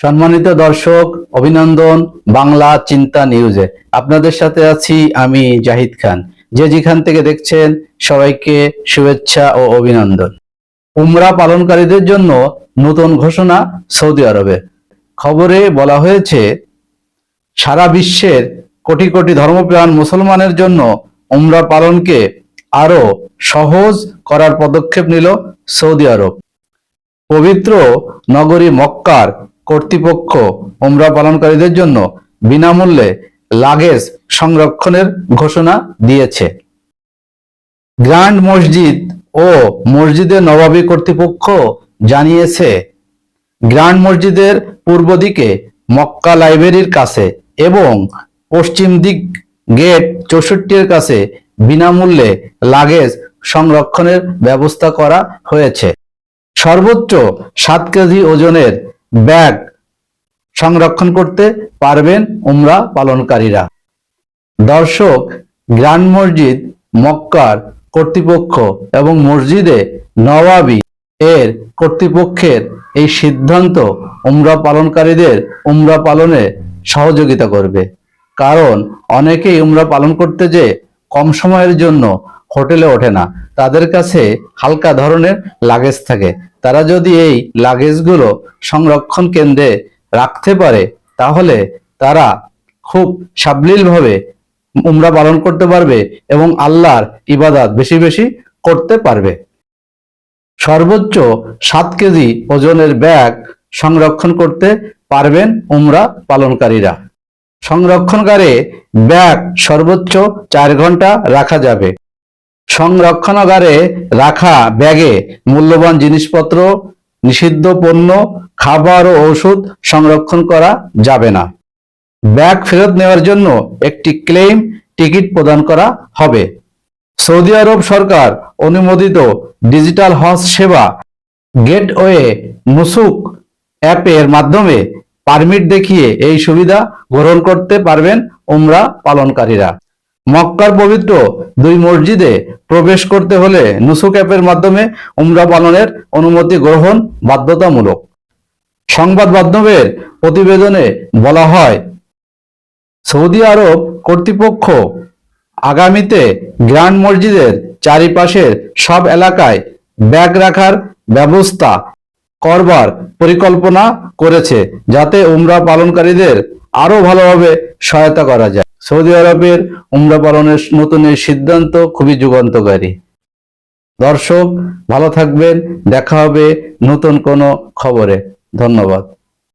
সম্মানিত দর্শক, অভিনন্দন, বাংলা চিন্তা নিউজে আপনাদের সাথে আছি আমি জাহিদ খান। যে যেখান থেকে দেখছেন, সবাইকে শুভেচ্ছা ও অভিনন্দন। উমরা পালনকারীদের জন্য নতুন ঘোষণা সৌদি আরবে। খবরে বলা হয়েছে, সারা বিশ্বের কোটি কোটি ধর্মপ্রাণ মুসলমানের জন্য উমরা পালনকে আরও সহজ করার পদক্ষেপ নিল সৌদি আরব। পবিত্র নগরী মক্কার কর্তৃপক্ষ ওমরা পালনকারীদের জন্য বিনামূল্যে লাগেজ সংরক্ষণের ঘোষণা দিয়েছে। গ্র্যান্ড মসজিদ ও মসজিদের নবাবী কর্তৃপক্ষ জানিয়েছে গ্র্যান্ড মসজিদের পূর্ব দিকে মক্কা লাইব্রেরির কাছে এবং পশ্চিম দিক গেট চৌষট্টির কাছে বিনামূল্যে লাগেজ সংরক্ষণের ব্যবস্থা করা হয়েছে। সর্বোচ্চ সাত কেজি ওজনের ব্যাগ সংরক্ষণ করতে পারবেন উমরা পালনকারীরা। দর্শক গ্র্যান্ড মসজিদ, মক্কার কর্তৃপক্ষ এবং মসজিদে নওয়াবি এর কর্তৃপক্ষের এই সিদ্ধান্ত উমরা পালনকারীদের উমরা পালনে সহযোগিতা করবে। কারণ অনেকেই উমরা পালন করতে যে কম সময়ের জন্য হোটেলে ওঠে না। তাদের কাছে হালকা ধরনের লাগেজ থাকে। তারা যদি এই লাগেজগুলো সংরক্ষণ কেন্দ্রে রাখতে পারে, তাহলে তারা খুব সাবলীলভাবে উমরা পালন করতে পারবে এবং আল্লাহর ইবাদাত বেশি বেশি করতে পারবে। সর্বোচ্চ সাত কেজি ওজনের ব্যাগ সংরক্ষণ করতে পারবেন উমরা পালনকারীরা। সংরক্ষণকারে ব্যাগ সর্বোচ্চ চার ঘণ্টা রাখা যাবে। সংরক্ষণাগারে রাখা ব্যাগে মূল্যবান জিনিসপত্র, নিষিদ্ধ পণ্য, খাবার ও ওষুধ সংরক্ষণ করা যাবে না। ব্যাগ ফেরত নেওয়ার জন্য একটি ক্লেম টিকিট প্রদান করা হবে। সৌদি আরব সরকার অনুমোদিত ডিজিটাল হজ সেবা গেটওয়ে মুসুক অ্যাপের মাধ্যমে পারমিট দেখিয়ে এই সুবিধা গ্রহণ করতে পারবেন উমরা পালনকারীরা। মক্কার পবিত্র দুই মসজিদে প্রবেশ করতে হলে নুসুক অ্যাপের মাধ্যমে উমরা পালনের অনুমতি গ্রহণ বাধ্যতামূলক। সংবাদ মাধ্যমের প্রতিবেদনে বলা হয়, সৌদি আরব কর্তৃপক্ষ আগামীতে গ্র্যান্ড মসজিদের চারিপাশের সব এলাকায় ব্যাগ রাখার ব্যবস্থা করবার পরিকল্পনা করেছে, যাতে উমরা পালনকারীদের আরও ভালোভাবে সহায়তা করা যায়। সৌদি আরবের উমরা পালনের নতুন এই সিদ্ধান্ত খুবই যুগান্তকারী। দর্শক, ভালো থাকবেন, দেখা হবে নতুন কোনো খবরে। ধন্যবাদ।